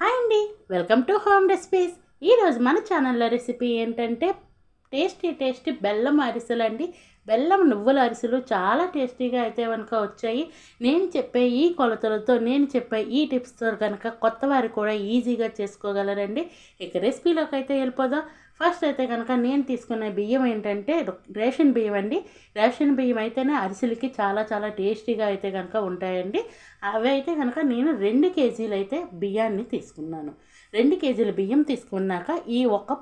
Hi అండి welcome to home recipes. ఈరోజు మన ఛానల్లో రెసిపీ ఏంటంటే టేస్టీ టేస్టీ బెల్లం అరిసెలు అండి బెల్లం నువ్వుల అరిసెలు చాలా టేస్టీగా అయితే కనుక వచ్చాయి. నేను చెప్పే ఈ కొలతలతో నేను చెప్పే ఈ టిప్స్తో కనుక కొత్త వారు కూడా ఈజీగా చేసుకోగలరండి. ఇక రెసిపీలోకి అయితే వెళ్ళిపోదాం. ఫస్ట్ అయితే కనుక నేను తీసుకునే బియ్యం ఏంటంటే రేషన్ బియ్యం అండి. రేషన్ బియ్యం అయితేనే అరిసెలకి చాలా చాలా టేస్టీగా అయితే కనుక ఉంటాయండి. అవి అయితే కనుక నేను రెండు కేజీలు అయితే బియ్యాన్ని తీసుకున్నాను. రెండు కేజీల బియ్యం తీసుకున్నాక ఈ ఒక్క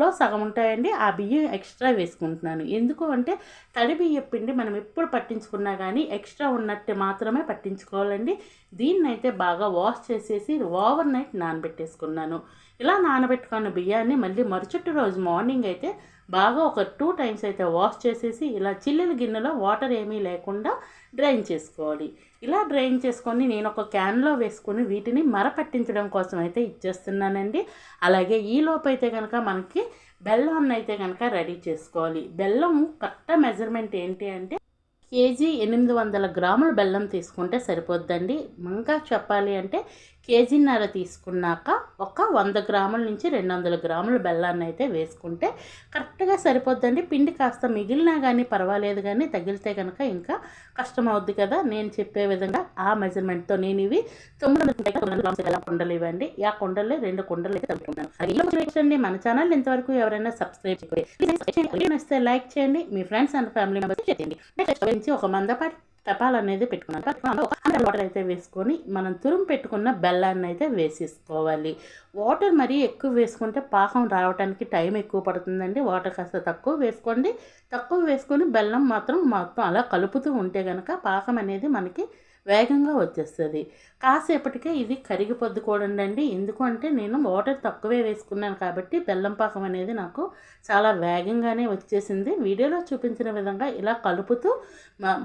లో సగం ఉంటాయండి. ఆ బియ్యం ఎక్స్ట్రా వేసుకుంటున్నాను. ఎందుకు అంటే తడి బియ్యం పిండి మనం ఎప్పుడు పట్టించుకున్నా కానీ ఎక్స్ట్రా ఉన్నట్టు మాత్రమే పట్టించుకోవాలండి. దీన్ని అయితే బాగా వాష్ చేసేసి ఓవర్ నైట్ నానబెట్టేసుకున్నాను. ఇలా నానబెట్టుకున్న బియ్యాన్ని మళ్ళీ మరుసటి రోజు మార్నింగ్ అయితే బాగా ఒక టూ టైమ్స్ అయితే వాష్ చేసేసి ఇలా చిల్లుల గిన్నెలో వాటర్ ఏమీ లేకుండా డ్రైన్ చేసుకోవాలి. ఇలా డ్రైన్ చేసుకొని నేను ఒక క్యాన్లో వేసుకొని వీటిని మరపట్టించడం కోసం అయితే ఇచ్చేస్తున్నానండి. అలాగే ఈ లోపు అయితే కనుక మనకి బెల్లాన్ని అయితే కనుక రెడీ చేసుకోవాలి. బెల్లం కరెక్ట్ మెజర్మెంట్ ఏంటి అంటే కేజీ ఎనిమిది వందల గ్రాముల బెల్లం తీసుకుంటే సరిపోద్దండి. ఇంకా చెప్పాలి అంటే కేజీన్నర తీసుకున్నాక ఒక వంద గ్రాముల నుంచి రెండు వందల గ్రాముల బెల్లాన్ని అయితే వేసుకుంటే కరెక్ట్గా సరిపోద్దండి. పిండి కాస్త మిగిలినా కానీ పర్వాలేదు కానీ తగిలితే కనుక ఇంకా కష్టం అవుద్ది కదా. నేను చెప్పే విధంగా ఆ మెజర్మెంట్తో నేను ఇవి తొమ్మిది వందల కుండలు ఇవ్వండి. ఆ కుండలే రెండు కుండలు అయితే తగ్గుతున్నాను మన ఛానల్ ఇంతవరకు ఎవరైనా సబ్స్క్రైబ్ చేయండి. లైక్ చేయండి. మీ ఫ్రెండ్స్ అండ్ ఫ్యామిలీ మెంబర్స్ చేయండి. నెక్స్ట్ ఒక మందపాటి తపాలు అనేది పెట్టుకున్నాను వాటర్ అయితే వేసుకొని మనం తురుము పెట్టుకున్న బెల్లాన్ని అయితే వేసేసుకోవాలి. వాటర్ మరీ ఎక్కువ వేసుకుంటే పాకం రావడానికి టైం ఎక్కువ పడుతుందండి. వాటర్ కాస్త తక్కువ వేసుకోండి. తక్కువ వేసుకొని బెల్లం మాత్రం మొత్తం అలా కలుపుతూ ఉంటే కనుక పాకం అనేది మనకి వేగంగా వచ్చేస్తుంది. కాసేపటికే ఇది కరిగిపోద్దు కూడండి ఎందుకు అంటే నేను వాటర్ తక్కువే వేసుకున్నాను కాబట్టి బెల్లం పాకం అనేది నాకు చాలా వేగంగానే వచ్చేసింది. వీడియోలో చూపించిన విధంగా ఇలా కలుపుతూ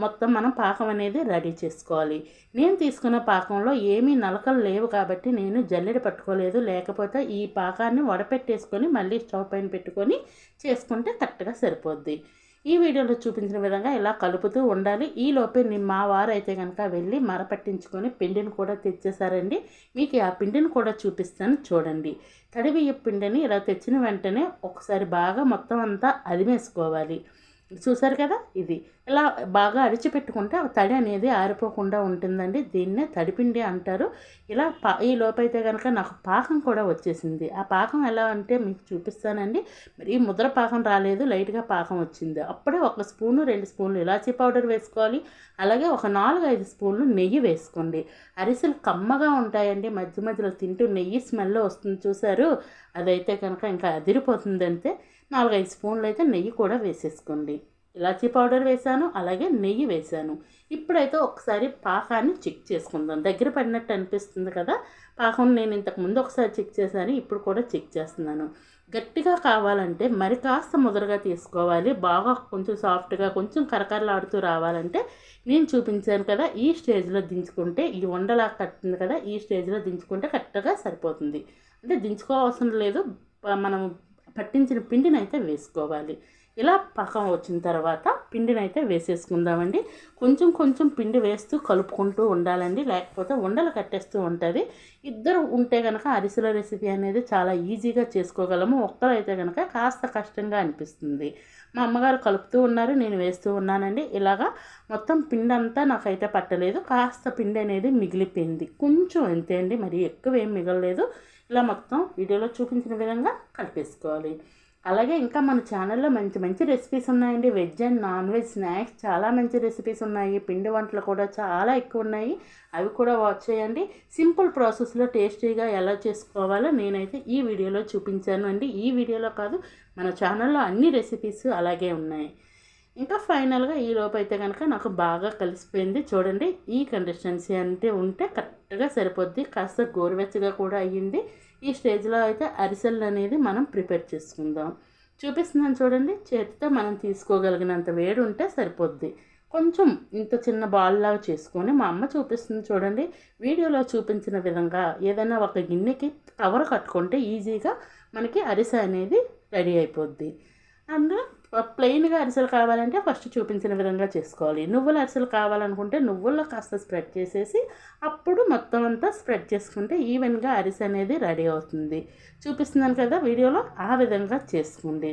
మొత్తం మనం పాకం అనేది రెడీ చేసుకోవాలి. నేను తీసుకున్న పాకంలో ఏమీ నలకలు లేవు కాబట్టి నేను జల్లెడ పట్టుకోలేదు. లేకపోతే ఈ పాకాన్ని వడపెట్టేసుకొని మళ్ళీ స్టవ్ పైన పెట్టుకొని చేసుకుంటే కరెక్ట్గా సరిపోద్ది. ఈ వీడియోలో చూపించిన విధంగా ఇలా కలుపుతూ ఉండాలి. ఈ లోపే మా వారు అయితే కనుక వెళ్ళి మర పట్టించుకొని పిండిని కూడా తెచ్చేసారండి మీకు ఆ పిండిని కూడా చూపిస్తాను చూడండి. తడి పిండిని ఇలా తెచ్చిన వెంటనే ఒకసారి బాగా మొత్తం అంతా అదిమేసుకోవాలి. చూసారు కదా ఇది. ఇలా బాగా అడిచిపెట్టుకుంటే ఆ తడి అనేది ఆరిపోకుండా ఉంటుందండి. దీన్నే తడిపిండి అంటారు. ఇలా పా ఈ లోపైతే కనుక నాకు పాకం కూడా వచ్చేసింది. ఆ పాకం ఎలా అంటే మీకు చూపిస్తానండి. మరి ఈ ముద్ర పాకం రాలేదు లైట్గా పాకం వచ్చింది. అప్పుడే ఒక స్పూను రెండు స్పూన్లు ఇలాచీ పౌడర్ వేసుకోవాలి. అలాగే ఒక నాలుగు ఐదు స్పూన్లు నెయ్యి వేసుకోండి. అరిసెలు కమ్మగా ఉంటాయండి. మధ్య మధ్యలో తింటూ నెయ్యి స్మెల్ వస్తుంది చూసారు. అదైతే కనుక ఇంకా అదిరిపోతుందంటే నాలుగైదు స్పూన్లు అయితే నెయ్యి కూడా వేసేసుకోండి. ఇలాచీ పౌడర్ వేసాను అలాగే నెయ్యి వేసాను. ఇప్పుడైతే ఒకసారి పాకాన్ని చెక్ చేసుకుందాం. దగ్గర పడినట్టు అనిపిస్తుంది కదా? పాకం నేను ఇంతకు ముందు ఒకసారి చెక్ చేశాను ఇప్పుడు కూడా చెక్ చేస్తున్నాను. గట్టిగా కావాలంటే మరి కాస్త ముదరగా తీసుకోవాలి. బాగా కొంచెం సాఫ్ట్గా కొంచెం కరకరలాడుతూ రావాలంటే నేను చూపించాను కదా ఈ స్టేజ్లో దించుకుంటే ఈ ఉండలా కట్టింది కదా ఈ స్టేజ్లో దించుకుంటే కరెక్ట్గా సరిపోతుంది. అంటే దించుకోవాల్సిన లేదు మనం పట్టించిన పిండిని అయితే వేసుకోవాలి. ఇలా పక్కన వచ్చిన తర్వాత పిండిని అయితే వేసేసుకుందామండి. కొంచెం కొంచెం పిండి వేస్తూ కలుపుకుంటూ ఉండాలండి. లేకపోతే ఉండలు కట్టేస్తూ ఉంటుంది. ఇద్దరు ఉంటే కనుక అరిసెల రెసిపీ అనేది చాలా ఈజీగా చేసుకోగలము. ఒక్కరైతే కనుక కాస్త కష్టంగా అనిపిస్తుంది. మా అమ్మగారు కలుపుతూ ఉన్నారు నేను వేస్తూ ఉన్నానండి. ఇలాగా మొత్తం పిండి అంతా నాకైతే పట్టలేదు. కాస్త పిండి అనేది మిగిలిపోయింది. కొంచెం అంతే అండి. మరి ఎక్కువ ఏం మిగలలేదు. ఇలా మొత్తం వీడియోలో చూపించిన విధంగా కలిపేసుకోవాలి. అలాగే ఇంకా మన ఛానల్లో మంచి మంచి రెసిపీస్ ఉన్నాయండి. Veg and non veg snacks చాలా మంచి రెసిపీస్ ఉన్నాయి. పిండి వంటలు కూడా చాలా ఎక్కువ ఉన్నాయి. అవి కూడా వాచ్ చేయండి. సింపుల్ ప్రాసెస్లో టేస్టీగా ఎలా చేసుకోవాలో నేనైతే ఈ వీడియోలో చూపించాను అండి. ఈ వీడియోలో కాదు మన ఛానల్లో అన్ని రెసిపీస్ అలాగే ఉన్నాయి. ఇంకా ఫైనల్గా ఈ లోపు అయితే కనుక నాకు బాగా కలిసిపోయింది. చూడండి ఈ కన్సిస్టెన్సీ అంటే ఉంటే కరెక్ట్గా సరిపోద్ది. కాస్త గోరువెచ్చగా కూడా అయ్యింది. ఈ స్టేజ్లో అయితే అరిసెలు అనేది మనం ప్రిపేర్ చేసుకుందాం. చూపిస్తున్నాను చూడండి చేతితో మనం తీసుకోగలిగినంత వేడి ఉంటే సరిపోద్ది. కొంచెం ఇంత చిన్న బాల్ లాగా చేసుకొని మా అమ్మ చూపిస్తుంది చూడండి. వీడియోలో చూపించిన విధంగా ఏదైనా ఒక గిన్నెకి కవర్ కట్టుకుంటే ఈజీగా మనకి అరిసె అనేది రెడీ అయిపోద్ది. అందులో ప్లెయిన్గా అరిసెలు కావాలంటే ఫస్ట్ చూపించిన విధంగా చేసుకోవాలి. నువ్వుల అరిసెలు కావాలనుకుంటే నువ్వుల్లో కాస్త స్ప్రెడ్ చేసేసి అప్పుడు మొత్తం అంతా స్ప్రెడ్ చేసుకుంటే ఈవెన్గా అరిసె అనేది రెడీ అవుతుంది. చూపిస్తున్నాను కదా వీడియోలో ఆ విధంగా చేసుకోండి.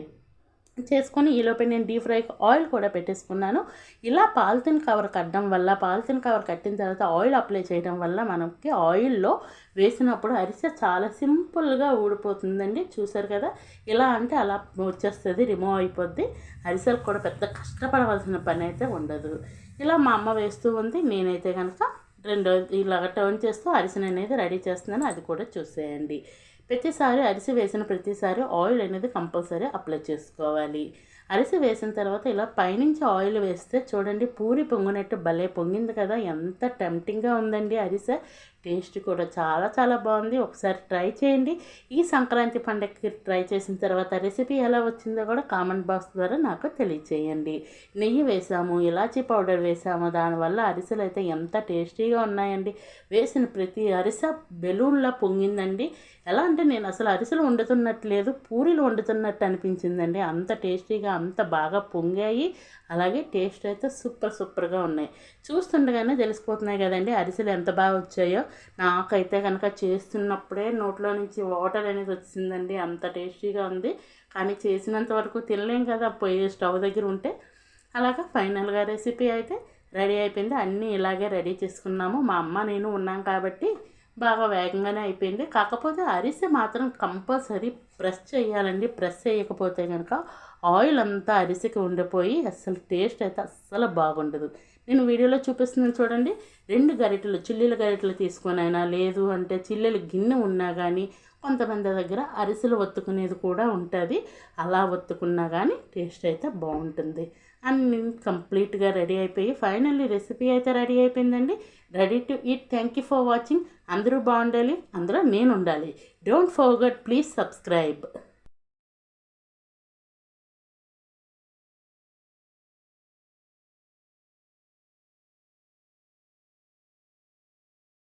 చేసుకొని ఈలోపే నేను డీప్ ఫ్రైకి ఆయిల్ కూడా పెట్టేసుకున్నాను. ఇలా పాలిథిన్ కవర్ కట్టడం వల్ల పాలిథిన్ కవర్ కట్టిన తర్వాత ఆయిల్ అప్లై చేయడం వల్ల మనకి ఆయిల్లో వేసినప్పుడు అరిసె చాలా సింపుల్గా ఊడిపోతుందండి. చూసారు కదా? ఇలా అంటే అలా వచ్చేస్తుంది రిమూవ్ అయిపోద్ది. అరిసెలు కూడా పెద్ద కష్టపడవలసిన పని అయితే ఉండదు. ఇలా మా అమ్మ వేస్తూ ఉంది. నేనైతే కనుక రెండో ఇలాగ టర్న్ చేస్తూ అరిసెని అనేది రెడీ చేస్తున్నాను. అది కూడా చూసేయండి. ప్రతిసారి అరిసి వేసిన ప్రతిసారి ఆయిల్ అనేది కంపల్సరీ అప్లై చేసుకోవాలి. అరిసి వేసిన తర్వాత ఇలా పైనుంచి ఆయిల్ వేస్తే చూడండి పూరి పొంగినట్టు భలే పొంగింది కదా ఎంత టెంప్టింగ్గా ఉందండి అరిసె. టేస్ట్ కూడా చాలా చాలా బాగుంది. ఒకసారి ట్రై చేయండి. ఈ సంక్రాంతి పండగకి ట్రై చేసిన తర్వాత రెసిపీ ఎలా వచ్చిందో కూడా కామెంట్ బాక్స్ ద్వారా నాకు తెలియచేయండి. నెయ్యి వేసాము ఇలాచీ పౌడర్ వేసాము. దానివల్ల అరిసెలు అయితే ఎంత టేస్టీగా ఉన్నాయండి. వేసిన ప్రతి అరిసె బెలూన్లా పొంగిందండి. ఎలా అంటే నేను అసలు అరిసెలు వండుతున్నట్లేదు పూరీలు వండుతున్నట్టు అనిపించిందండి. అంత టేస్టీగా అంత బాగా పొంగాయి. అలాగే టేస్ట్ అయితే సూపర్ సూపర్గా ఉన్నాయి. చూస్తుండగానే తెలిసిపోతున్నాయి కదండి అరిసెలు ఎంత బాగా వచ్చాయో. నాకైతే కనుక చేస్తున్నప్పుడే నోట్లో నుంచి వాటర్ అనేది వచ్చిందండి. అంత టేస్టీగా ఉంది. కానీ చేసినంత వరకు తినలేం కదా. పోయి స్టవ్ దగ్గర ఉంటే అలాగా ఫైనల్గా రెసిపీ అయితే రెడీ అయిపోయింది. అన్నీ ఇలాగే రెడీ చేసుకున్నాము. మా అమ్మ నేను ఉన్నాం కాబట్టి బాగా వేగంగానే అయిపోయింది. కాకపోతే అరిసె మాత్రం కంపల్సరీ ప్రెస్ చేయాలండి. ప్రెస్ చేయకపోతే కనుక ఆయిల్ అంతా అరిసెకి ఉండిపోయి అస్సలు టేస్ట్ అయితే అస్సలు బాగుండదు. నేను వీడియోలో చూపిస్తున్నాను చూడండి. రెండు గరిటెలు చిల్లీల గరిటెలు తీసుకొనైనా లేదు అంటే చిల్లీల గిన్నె ఉన్నా కానీ కొంతమంది దగ్గర అరిసెలు ఒత్తుకునేది కూడా ఉంటుంది. అలా ఒత్తుకున్నా కానీ టేస్ట్ అయితే బాగుంటుంది. అండ్ నేను కంప్లీట్గా రెడీ అయిపోయి ఫైనల్లీ రెసిపీ అయితే రెడీ అయిపోయిందండి. Ready to eat. Thank you for watching. అందరూ బాగుండాలి. అందులో నేను ఉండాలి. Don't forget. Please subscribe.